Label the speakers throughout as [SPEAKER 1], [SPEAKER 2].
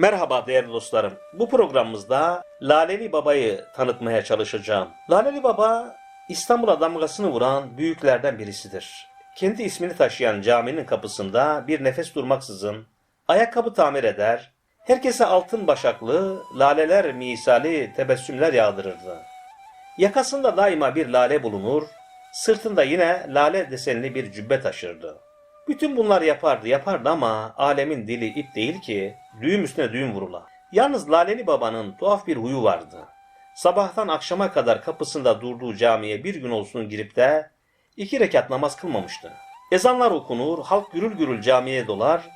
[SPEAKER 1] Merhaba değerli dostlarım. Bu programımızda Laleli Baba'yı tanıtmaya çalışacağım. Laleli Baba İstanbul'a damgasını vuran büyüklerden birisidir. Kendi ismini taşıyan caminin kapısında bir nefes durmaksızın ayakkabı tamir eder, herkese altın başaklı, laleler misali tebessümler yağdırırdı. Yakasında daima bir lale bulunur, sırtında yine lale desenli bir cübbe taşırdı. Bütün bunlar yapardı yapardı ama alemin dili ip değil ki düğüm üstüne düğüm vurula. Yalnız Laleli Baba'nın tuhaf bir huyu vardı. Sabahtan akşama kadar kapısında durduğu camiye bir gün olsun girip de iki rekat namaz kılmamıştı. Ezanlar okunur, halk gürül gürül camiye dolar.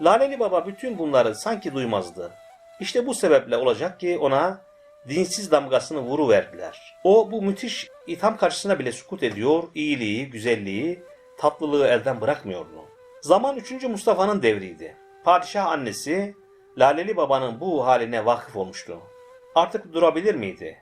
[SPEAKER 1] Laleli Baba bütün bunları sanki duymazdı. İşte bu sebeple olacak ki ona dinsiz damgasını vuruverdiler. O bu müthiş itham karşısında bile sukut ediyor, iyiliği, güzelliği, tatlılığı elden bırakmıyordu. Zaman 3. Mustafa'nın devriydi. Padişah annesi Laleli Baba'nın bu haline vakıf olmuştu. Artık durabilir miydi?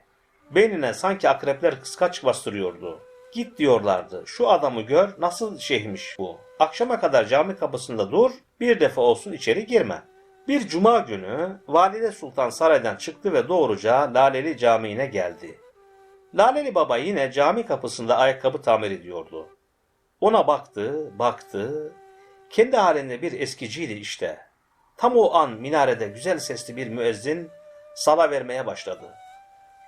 [SPEAKER 1] Beynine sanki akrepler kıskaç bastırıyordu. Git diyorlardı. Şu adamı gör nasıl şeyhmiş bu. Akşama kadar cami kapısında dur, bir defa olsun içeri girme. Bir cuma günü Valide Sultan saraydan çıktı ve doğruca Laleli Camii'ne geldi. Laleli Baba yine cami kapısında ayakkabı tamir ediyordu. Ona baktı, baktı. Kendi halinde bir eskiciydi işte. Tam o an minarede güzel sesli bir müezzin sala vermeye başladı.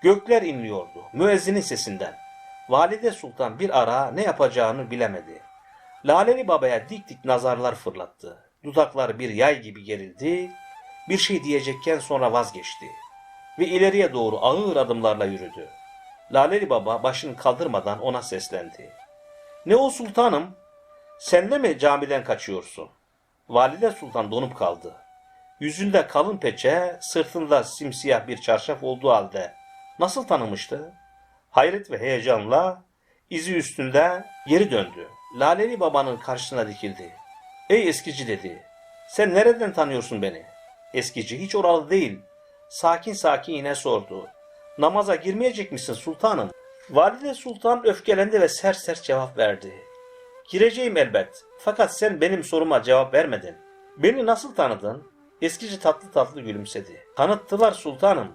[SPEAKER 1] Gökler inliyordu müezzinin sesinden. Valide Sultan bir ara ne yapacağını bilemedi. Laleli Baba'ya dik dik nazarlar fırlattı. Dudaklar bir yay gibi gerildi. Bir şey diyecekken sonra vazgeçti. Ve ileriye doğru ağır adımlarla yürüdü. Laleli Baba başını kaldırmadan ona seslendi. Ne o sultanım? Sen de mi camiden kaçıyorsun? Valide Sultan donup kaldı. Yüzünde kalın peçe, sırtında simsiyah bir çarşaf olduğu halde nasıl tanımıştı? Hayret ve heyecanla izi üstünde geri döndü. Laleli babanın karşısına dikildi. Ey eskici dedi. Sen nereden tanıyorsun beni? Eskici hiç oralı değil. Sakin sakin yine sordu. Namaza girmeyecek misin sultanım? Valide Sultan öfkelendi ve sert sert cevap verdi. Gireceğim elbet. Fakat sen benim soruma cevap vermedin. Beni nasıl tanıdın? Eskici tatlı tatlı gülümsedi. Tanıttılar sultanım.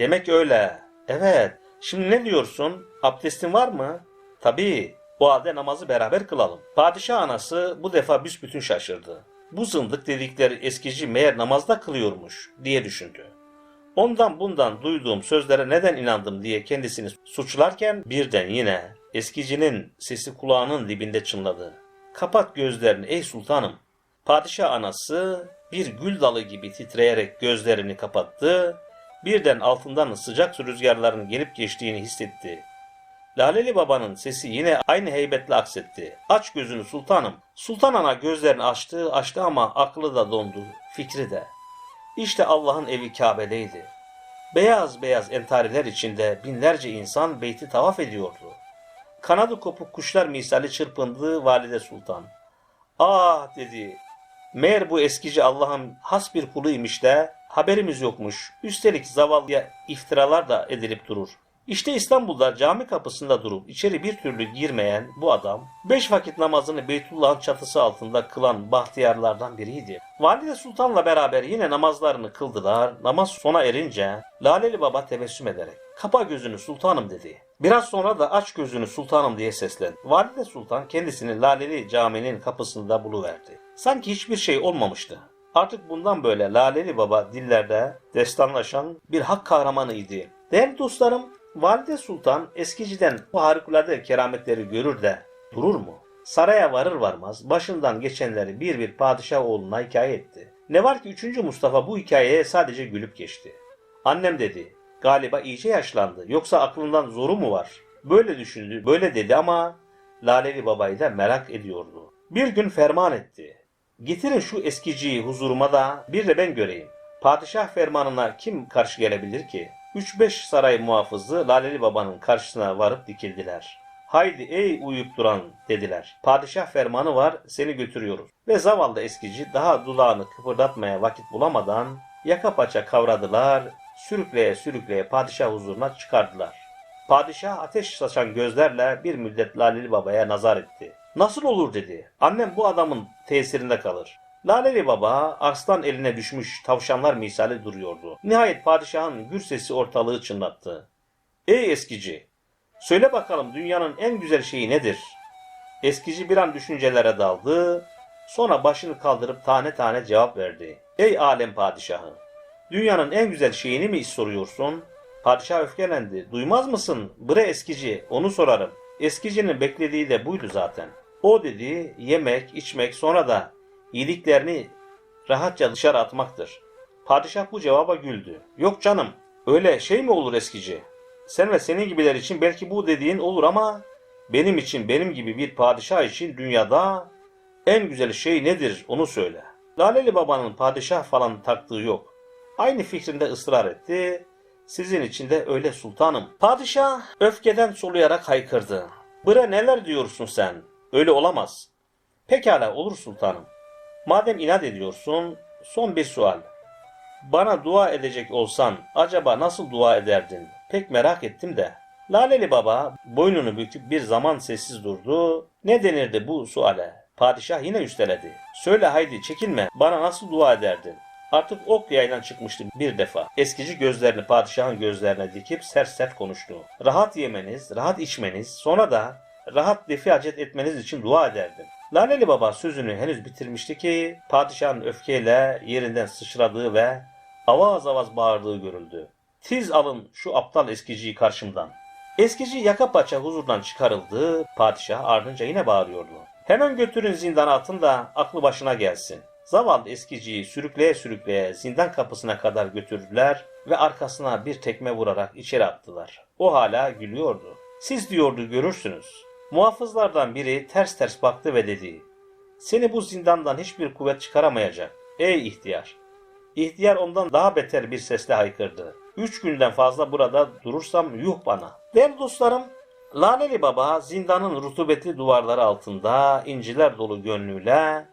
[SPEAKER 1] Demek öyle. Evet. Şimdi ne diyorsun? Abdestin var mı? Tabii. O halde namazı beraber kılalım. Padişah anası bu defa büsbütün şaşırdı. Bu zındık dedikleri eskici meğer namazda kılıyormuş diye düşündü. Ondan bundan duyduğum sözlere neden inandım diye kendisini suçlarken birden yine eskicinin sesi kulağının dibinde çınladı. Kapat gözlerini ey sultanım. Padişah anası bir gül dalı gibi titreyerek gözlerini kapattı. Birden altından sıcak rüzgarların gelip geçtiğini hissetti. Laleli babanın sesi yine aynı heybetle aksetti. Aç gözünü sultanım. Sultan ana gözlerini açtı açtı ama aklı da dondu, fikri de. İşte Allah'ın evi Kabe'deydi. Beyaz beyaz entariler içinde binlerce insan beyti tavaf ediyordu. Kanadı kopuk kuşlar misali çırpındı Valide Sultan. Ah dedi. Meğer bu eskici Allah'ın has bir kuluymuş da haberimiz yokmuş. Üstelik zavallıya iftiralar da edilip durur. İşte İstanbul'da cami kapısında durup içeri bir türlü girmeyen bu adam, beş vakit namazını Beytullah'ın çatısı altında kılan bahtiyarlardan biriydi. Valide Sultan'la beraber yine namazlarını kıldılar. Namaz sona erince Laleli Baba tebessüm ederek, kapa gözünü sultanım dedi. Biraz sonra da aç gözünü sultanım diye seslendi. Valide Sultan kendisini Laleli caminin kapısında buluverdi. Sanki hiçbir şey olmamıştı. Artık bundan böyle Laleli Baba dillerde destanlaşan bir hak kahramanıydı. Değerli dostlarım, Valide Sultan eskiciden bu harikulade kerametleri görür de durur mu? Saraya varır varmaz başından geçenleri bir bir padişah oğluna hikaye etti. Ne var ki 3. Mustafa bu hikayeye sadece gülüp geçti. Annem dedi, galiba iyice yaşlandı yoksa aklından zoru mu var? Böyle düşündü, böyle dedi ama Laleli babayı da merak ediyordu. Bir gün ferman etti. Getirin şu eskiciyi huzuruma da bir de ben göreyim. Padişah fermanına kim karşı gelebilir ki? 3-5 saray muhafızı Laleli Baba'nın karşısına varıp dikildiler. Haydi ey uyup duran dediler. Padişah fermanı var seni götürüyoruz. Ve zavallı eskici daha dudağını kıpırdatmaya vakit bulamadan yaka paça kavradılar, sürükleye sürükleye padişah huzuruna çıkardılar. Padişah ateş saçan gözlerle bir müddet Laleli Baba'ya nazar etti. Nasıl olur dedi. Annem bu adamın tesirinde kalır. Laleli Baba arslan eline düşmüş tavşanlar misali duruyordu. Nihayet padişahın gür sesi ortalığı çınlattı. Ey eskici! Söyle bakalım dünyanın en güzel şeyi nedir? Eskici bir an düşüncelere daldı. Sonra başını kaldırıp tane tane cevap verdi. Ey alem padişahı! Dünyanın en güzel şeyini mi soruyorsun? Padişah öfkelendi. Duymaz mısın? Bre eskici, onu sorarım. Eskicinin beklediği de buydu zaten. O dedi, yemek, içmek, sonra da yediklerini rahatça dışarı atmaktır. Padişah bu cevaba güldü. Yok canım, öyle şey mi olur eskici? Sen ve senin gibiler için belki bu dediğin olur ama benim için, benim gibi bir padişah için dünyada en güzel şey nedir onu söyle. Laleli Baba'nın padişah falan taktığı yok. Aynı fikrinde ısrar etti. Sizin için de öyle sultanım. Padişah öfkeden soluyarak haykırdı. Bre neler diyorsun sen? Öyle olamaz. Pekala olur sultanım. Madem inat ediyorsun, son bir sual. Bana dua edecek olsan acaba nasıl dua ederdin? Pek merak ettim de. Laleli Baba boynunu büküp bir zaman sessiz durdu. Ne denirdi bu suale? Padişah yine üsteledi. Söyle haydi çekinme bana nasıl dua ederdin? Artık ok yaydan çıkmıştı bir defa. Eskici gözlerini padişahın gözlerine dikip sert sert konuştu. Rahat yemeniz, rahat içmeniz, sonra da rahat defi hacet etmeniz için dua ederdim. Laleli Baba sözünü henüz bitirmişti ki padişahın öfkeyle yerinden sıçradığı ve avaz avaz bağırdığı görüldü. Tiz alın şu aptal eskiciyi karşımdan. Eskici yaka paça huzurdan çıkarıldı, padişah ardınca yine bağırıyordu. Hemen götürün zindana atın da aklı başına gelsin. Zavallı eskiciyi sürükleye sürükleye zindan kapısına kadar götürdüler ve arkasına bir tekme vurarak içeri attılar. O hala gülüyordu. Siz diyordu görürsünüz. Muhafızlardan biri ters ters baktı ve dedi. Seni bu zindandan hiçbir kuvvet çıkaramayacak. Ey ihtiyar! İhtiyar ondan daha beter bir sesle haykırdı. Üç günden fazla burada durursam yuh bana. Değerli dostlarım, Laleli Baba zindanın rutubetli duvarları altında inciler dolu gönlüyle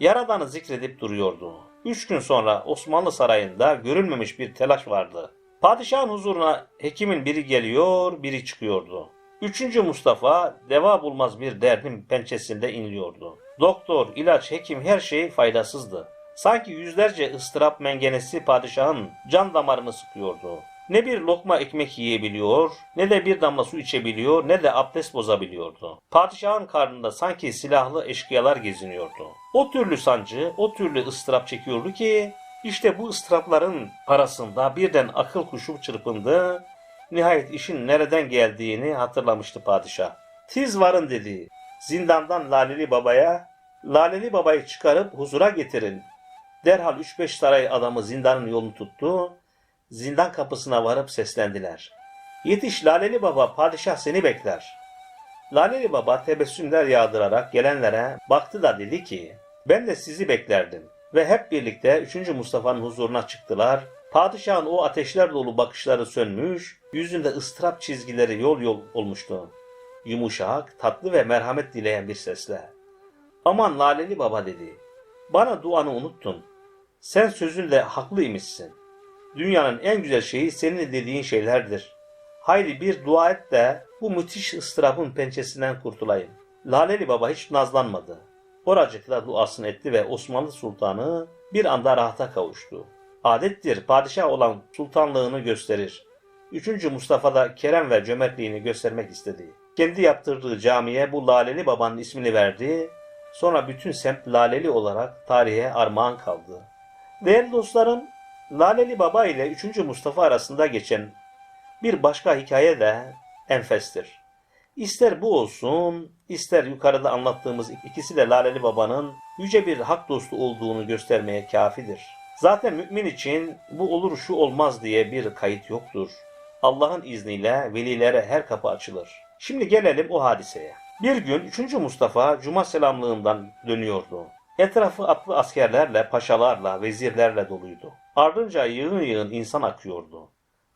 [SPEAKER 1] Yaradan'ı zikredip duruyordu. Üç gün sonra Osmanlı Sarayı'nda görülmemiş bir telaş vardı. Padişahın huzuruna hekimin biri geliyor, biri çıkıyordu. Üçüncü Mustafa deva bulmaz bir derdin pençesinde inliyordu. Doktor, ilaç, hekim her şey faydasızdı. Sanki yüzlerce ıstırap mengenesi padişahın can damarını sıkıyordu. Ne bir lokma ekmek yiyebiliyor, ne de bir damla su içebiliyor, ne de abdest bozabiliyordu. Padişahın karnında sanki silahlı eşkıyalar geziniyordu. O türlü sancı, o türlü ıstırap çekiyordu ki, işte bu ıstırapların arasında birden akıl kuşu çırpındı, nihayet işin nereden geldiğini hatırlamıştı padişah. Tiz varın dedi, zindandan Laleli Baba'ya, Laleli Baba'yı çıkarıp huzura getirin. Derhal 3-5 saray adamı zindanın yolunu tuttu, zindan kapısına varıp seslendiler. Yetiş Laleli Baba, padişah seni bekler. Laleli Baba tebessümler yağdırarak gelenlere baktı da dedi ki, ben de sizi beklerdim. Ve hep birlikte 3. Mustafa'nın huzuruna çıktılar. Padişahın o ateşler dolu bakışları sönmüş, yüzünde ıstırap çizgileri yol yol olmuştu. Yumuşak, tatlı ve merhamet dileyen bir sesle. Aman Laleli Baba dedi, bana duanı unuttun. Sen sözünle haklıymışsın. Dünyanın en güzel şeyi senin dediğin şeylerdir. Haydi bir dua et de bu müthiş ıstırabın pençesinden kurtulayım. Laleli Baba hiç nazlanmadı. Oracıkta duasını etti ve Osmanlı Sultanı bir anda rahata kavuştu. Adettir padişah olan sultanlığını gösterir. Üçüncü Mustafa da kerem ve cömertliğini göstermek istedi. Kendi yaptırdığı camiye bu Laleli Baba'nın ismini verdi. Sonra bütün semt Laleli olarak tarihe armağan kaldı. Değerli dostlarım, Laleli Baba ile 3. Mustafa arasında geçen bir başka hikaye de enfestir. İster bu olsun, ister yukarıda anlattığımız ikisi de Laleli Baba'nın yüce bir hak dostu olduğunu göstermeye kafidir. Zaten mümin için bu olur şu olmaz diye bir kayıt yoktur. Allah'ın izniyle velilere her kapı açılır. Şimdi gelelim o hadiseye. Bir gün 3. Mustafa Cuma selamlığından dönüyordu. Etrafı atlı askerlerle, paşalarla, vezirlerle doluydu. Ardınca yığın yığın insan akıyordu.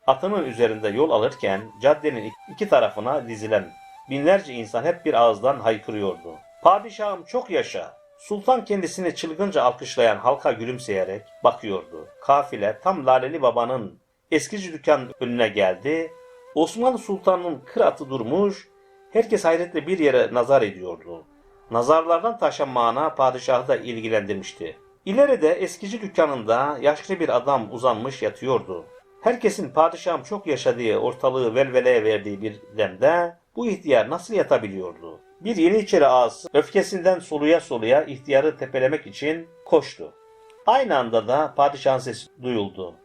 [SPEAKER 1] Atının üzerinde yol alırken caddenin iki tarafına dizilen binlerce insan hep bir ağızdan haykırıyordu. Padişahım çok yaşa. Sultan kendisini çılgınca alkışlayan halka gülümseyerek bakıyordu. Kafile tam Laleli Baba'nın eskici dükkan önüne geldi. Osmanlı Sultan'ın kır atı durmuş, herkes hayretle bir yere nazar ediyordu. Nazarlardan taşan mana padişahı da ilgilendirmişti. İleride eskici dükkanında yaşlı bir adam uzanmış yatıyordu. Herkesin padişahım çok yaşadığı ortalığı velveleye verdiği bir demde bu ihtiyar nasıl yatabiliyordu? Bir Yeniçeri ağası öfkesinden soluya soluya ihtiyarı tepelemek için koştu. Aynı anda da padişahın sesi duyuldu.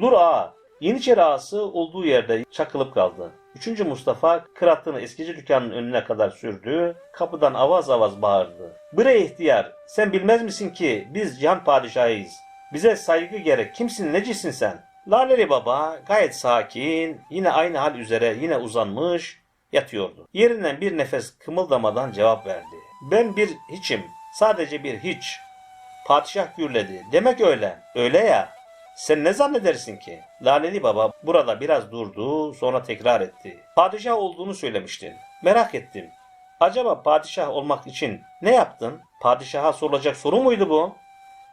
[SPEAKER 1] Dur ağa! Yeniçeri ağası olduğu yerde çakılıp kaldı. Üçüncü Mustafa kırattığını eskici dükkanın önüne kadar sürdü. Kapıdan avaz avaz bağırdı. Bre ihtiyar! Sen bilmez misin ki biz can padişahıyız. Bize saygı gerek. Kimsin necisin sen? Laleli Baba gayet sakin, yine aynı hal üzere yine uzanmış yatıyordu. Yerinden bir nefes kımıldamadan cevap verdi. Ben bir hiçim, sadece bir hiç. Padişah gürledi. Demek öyle. Öyle ya. Sen ne zannedersin ki? Laleli Baba burada biraz durdu, sonra tekrar etti. Padişah olduğunu söylemiştin. Merak ettim. Acaba padişah olmak için ne yaptın? Padişaha sorulacak soru muydu bu?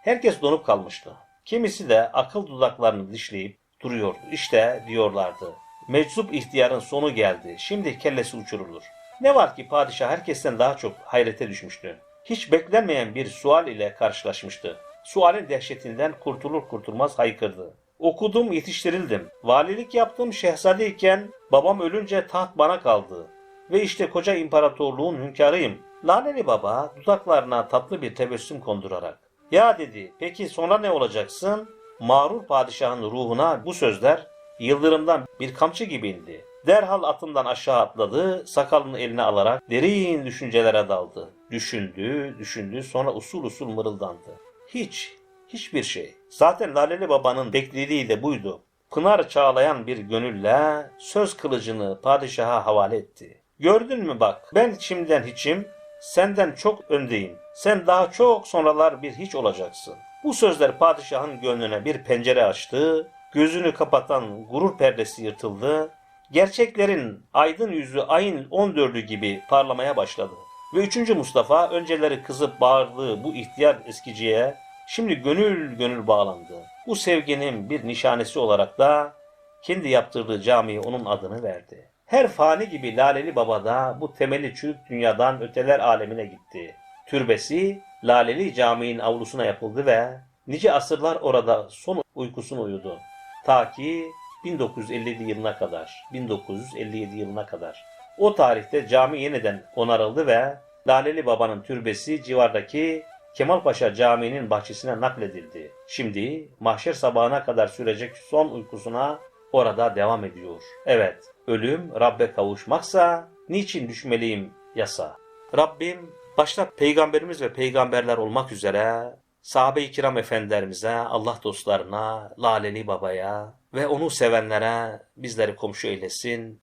[SPEAKER 1] Herkes donup kalmıştı. Kimisi de akıl dudaklarını dişleyip duruyordu. İşte diyorlardı. Meczup ihtiyarın sonu geldi. Şimdi kellesi uçurulur. Ne var ki padişah herkesten daha çok hayrete düşmüştü. Hiç beklenmeyen bir sual ile karşılaşmıştı. Sualin dehşetinden kurtulur kurtulmaz haykırdı. Okudum, yetiştirildim. Valilik yaptım şehzadeyken babam ölünce taht bana kaldı. Ve işte koca imparatorluğun hünkârıyım. Laleli Baba dudaklarına tatlı bir tebessüm kondurarak. Ya dedi, peki sonra ne olacaksın? Mağrur padişahın ruhuna bu sözler yıldırımdan bir kamçı gibi indi. Derhal atından aşağı atladı, sakalını eline alarak derin düşüncelere daldı. Düşündü, düşündü, sonra usul usul mırıldandı. Hiç, hiçbir şey. Zaten Laleli Baba'nın beklediği de buydu. Pınar çağlayan bir gönülle söz kılıcını padişaha havale etti. Gördün mü bak, ben şimdiden hiçim, senden çok öndeyim. Sen daha çok sonralar bir hiç olacaksın. Bu sözler padişahın gönlüne bir pencere açtı, gözünü kapatan gurur perdesi yırtıldı, gerçeklerin aydın yüzü ayın 14'ü gibi parlamaya başladı. Ve 3. Mustafa önceleri kızıp bağırdığı bu ihtiyar eskiciye şimdi gönül gönül bağlandı. Bu sevginin bir nişanesi olarak da kendi yaptırdığı camiye onun adını verdi. Her fani gibi Laleli Baba da bu temeli çürük dünyadan öteler alemine gitti. Türbesi Laleli Camii'nin avlusuna yapıldı ve nice asırlar orada son uykusunu uyudu. Ta ki 1957 yılına kadar, 1957 yılına kadar. O tarihte cami yeniden onarıldı ve Laleli Baba'nın türbesi civardaki Kemalpaşa Camii'nin bahçesine nakledildi. Şimdi mahşer sabahına kadar sürecek son uykusuna orada devam ediyor. Evet, ölüm Rabbe kavuşmaksa niçin düşmeliyim yasa? Rabbim başta peygamberimiz ve peygamberler olmak üzere sahabe-i kiram efendilerimize, Allah dostlarına, Laleli Baba'ya ve onu sevenlere bizleri komşu eylesin.